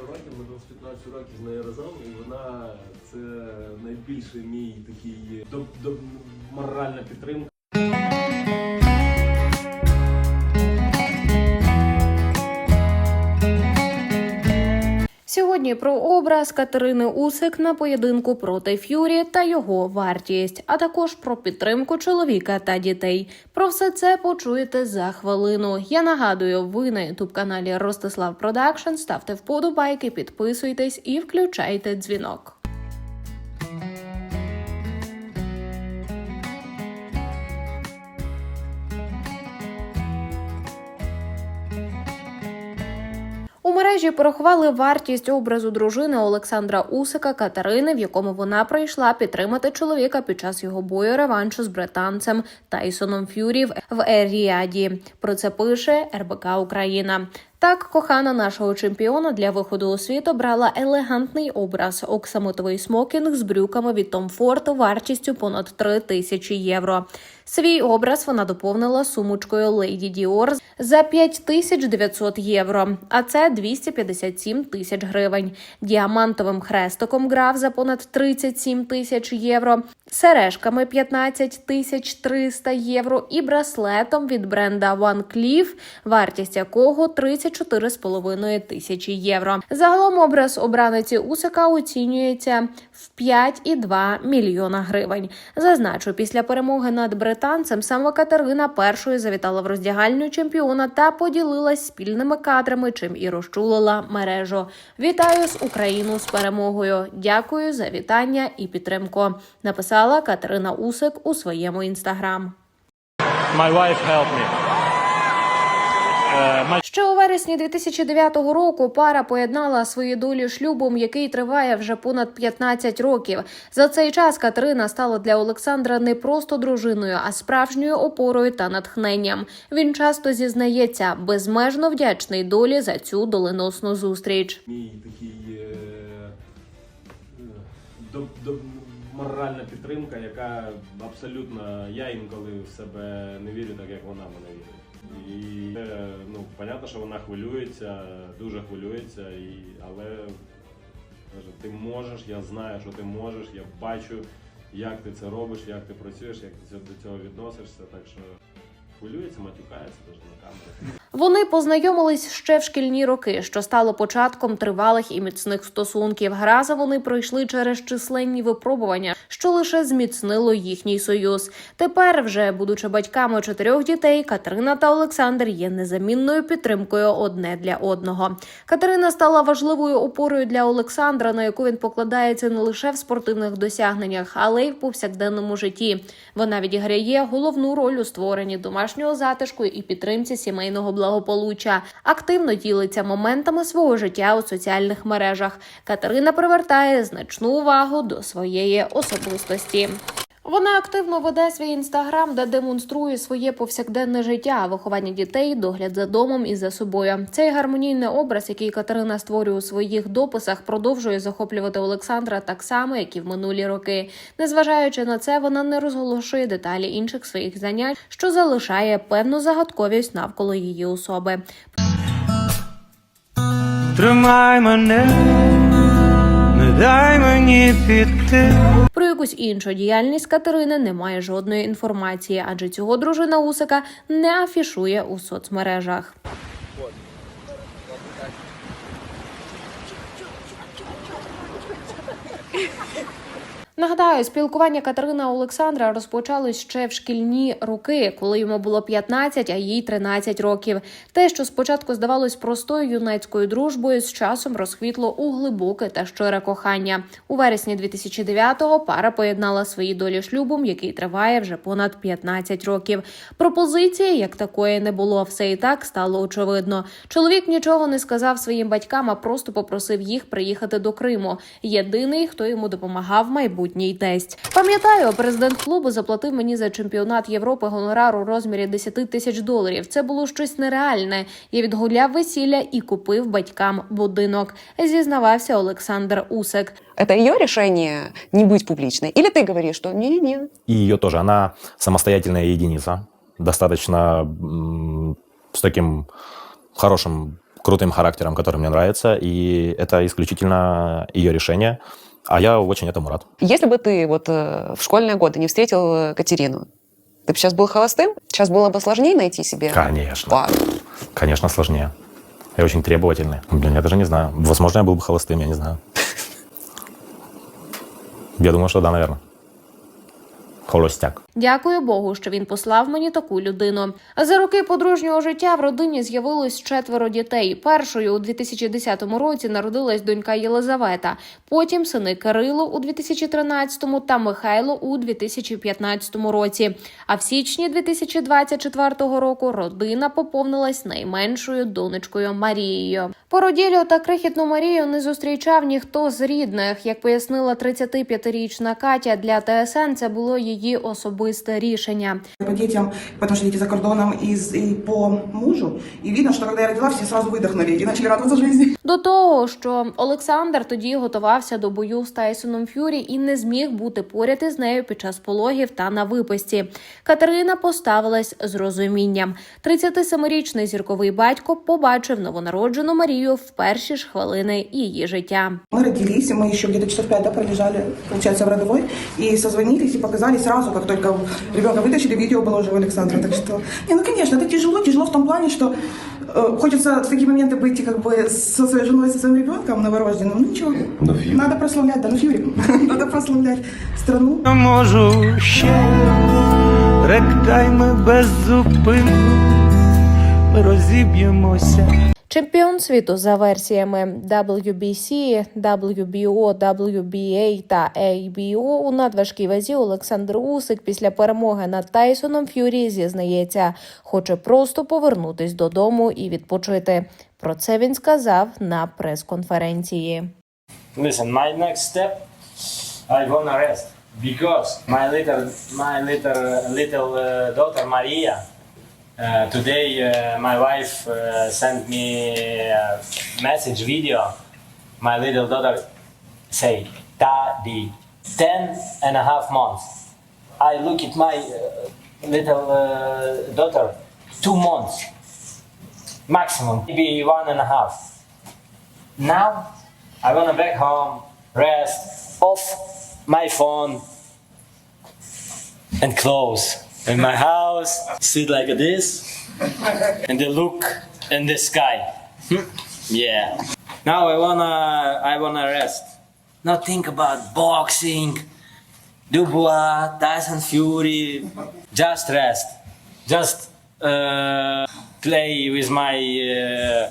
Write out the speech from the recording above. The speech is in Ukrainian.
багато років, ми з 15 років з нею разом, і вона це найбільший мій такий до, до, моральна підтримка. Сьогодні про образ Катерини Усик на поєдинку проти Ф'юрі та його вартість, а також про підтримку чоловіка та дітей. Про все це почуєте за хвилину. Я нагадую, ви на ютуб каналі Ростислав Продакшн. Ставте вподобайки, підписуйтесь і включайте дзвінок. Мережі порахували вартість образу дружини Олександра Усика Катерини, в якому вона прийшла підтримати чоловіка під час його бою реваншу з британцем Тайсоном Ф'юрі в Еріаді. Про це пише РБК Україна. Так, кохана нашого чемпіона для виходу у світ обрала елегантний образ оксамитовий смокінг з брюками від Tom Ford вартістю понад 3 тисячі євро. Свій образ вона доповнила сумочкою Lady Dior за 5900 євро, а це 257 тисяч гривень. Діамантовим хрестиком грав за понад 37 тисяч євро, сережками 15 тисяч 300 євро і браслетом від бренда One Cleef, вартість якого 34,5 тисячі євро. Загалом образ обраниці Усика оцінюється в 5,2 мільйона гривень. Зазначу, після перемоги над британцем саме Катерина першою завітала в роздягальню чемпіона та поділилась спільними кадрами, чим і розчулила мережу. Вітаю з Україну з перемогою. Дякую за вітання і підтримку. Написала Катерина Усик у своєму інстаграм. My wife helped me. My Ще у вересні 2009 року пара поєднала свої долі шлюбом, який триває вже понад 15 років. За цей час Катерина стала для Олександра не просто дружиною, а справжньою опорою та натхненням. Він часто зізнається, безмежно вдячний долі за цю доленосну зустріч. Мій такий е, е, до, до, моральна підтримка, яка абсолютно я інколи в себе не вірю, так як вона в мене вірить. І е, ну, понятно, що вона хвилюється, дуже хвилюється, і, але каже, ти можеш, я знаю, що ти можеш, я бачу, як ти це робиш, як ти працюєш, як ти до цього відносишся. Так що хвилюється, матюкається теж на камері. Вони познайомились ще в шкільні роки, що стало початком тривалих і міцних стосунків. Разом вони пройшли через численні випробування, що лише зміцнило їхній союз. Тепер, вже будучи батьками чотирьох дітей, Катерина та Олександр є незамінною підтримкою одне для одного. Катерина стала важливою опорою для Олександра, на яку він покладається не лише в спортивних досягненнях, але й в повсякденному житті. Вона відіграє головну роль у створенні домашнього затишку і підтримці сімейного благополуччя. Активно ділиться моментами свого життя у соціальних мережах. Катерина привертає значну увагу до своєї особистості. Вона активно веде свій інстаграм, де демонструє своє повсякденне життя, виховання дітей, догляд за домом і за собою. Цей гармонійний образ, який Катерина створює у своїх дописах, продовжує захоплювати Олександра так само, як і в минулі роки. Незважаючи на це, вона не розголошує деталі інших своїх занять, що залишає певну загадковість навколо її особи. Тримай мене, дай мені піти. Про якусь іншу діяльність Катерини немає жодної інформації, адже цього дружина Усика не афішує у соцмережах. Нагадаю, спілкування Катерина Олександра розпочалось ще в шкільні роки, коли йому було 15, а їй 13 років. Те, що спочатку здавалось простою юнацькою дружбою, з часом розквітло у глибоке та щире кохання. У вересні 2009-го пара поєднала свої долі шлюбом, який триває вже понад 15 років. Пропозиції як такої не було. Все і так стало очевидно. Чоловік нічого не сказав своїм батькам, а просто попросив їх приїхати до Криму. Єдиний, хто йому допомагав, майбутній тесть. Пам'ятаю, президент клубу заплатив мені за чемпіонат Європи гонорар у розмірі 10 тисяч доларів. Це було щось нереальне. Я відгуляв весілля і купив батькам будинок. Зізнавався Олександр Усик. Это ее решение не быть публичной? Или ты говоришь, что не-не, и ее тоже. Она самостоятельная единица, достаточно м, с таким хорошим крутым характером, который мне нравится, и это исключительно ее решение, А я очень этому рад. Если бы ты вот э, в школьные годы не встретил э, Катерину, ты бы сейчас был холостым? Сейчас было бы сложнее найти себе? Конечно. Ладно. Конечно, сложнее. Я очень требовательный. Блин, я даже не знаю. Возможно, я был бы холостым, я не знаю. Я думаю, что да, наверное. Холостяк. Дякую Богу, що він послав мені таку людину. За роки подружнього життя в родині з'явилось четверо дітей. Першою у 2010 році народилась донька Єлизавета, потім сини Кирило у 2013 та Михайло у 2015 році. А в січні 2024 року родина поповнилась найменшою донечкою Марією. Породілю та крихітну Марію не зустрічав ніхто з рідних. Як пояснила 35-річна Катя, для ТСН це було її особисте рішення. По детям, потому что дети за кордоном, с- и по мужу. И видно, что когда я родила, все сразу выдохнули и начали радоваться жизни. До того, що Олександр тоді готувався до бою з Тайсоном Ф'юрі і не зміг бути поряд із нею під час пологів та на виписці. Катерина поставилась з розумінням. 37-річний зірковий батько побачив новонароджену Марію в перші ж хвилини її життя. Мы родились, мы еще где-то часов пять да, пролежали, получается, в родовой, и созвонились, и показали сразу, как только ребенка вытащили, видео было уже у Александра. Так что, не, ну, конечно, это тяжело, тяжело в том плане, что э, хочется в такие моменты быть как бы со своей женой, со своим ребенком новорожденным. Ну, ничего, надо прославлять, да, ну, Фьюри, надо прославлять страну. Я можу ще ректайми без зупинку розіб'ємося. Чемпіон світу за версіями WBC, WBO, WBA та ABO у надважкій вазі Олександр Усик після перемоги над Тайсоном Ф'юрі зізнається, хоче просто повернутись додому і відпочити. Про це він сказав на прес-конференції. Listen, my next step, I wanna rest because my little, my little, little uh, daughter Maria. Uh, today, uh, my wife uh, sent me a message video. My little daughter say, "Daddy, ten and a half months." I look at my uh, little uh, daughter, two months maximum, maybe one and a half. Now I wanna back home, rest, off my phone, and close in my house, sit like this, and then look in the sky. Hmm. yeah. Now I wanna I wanna rest. Not think about boxing, Dubois, Tyson Fury. Just rest. Just uh, play with my uh,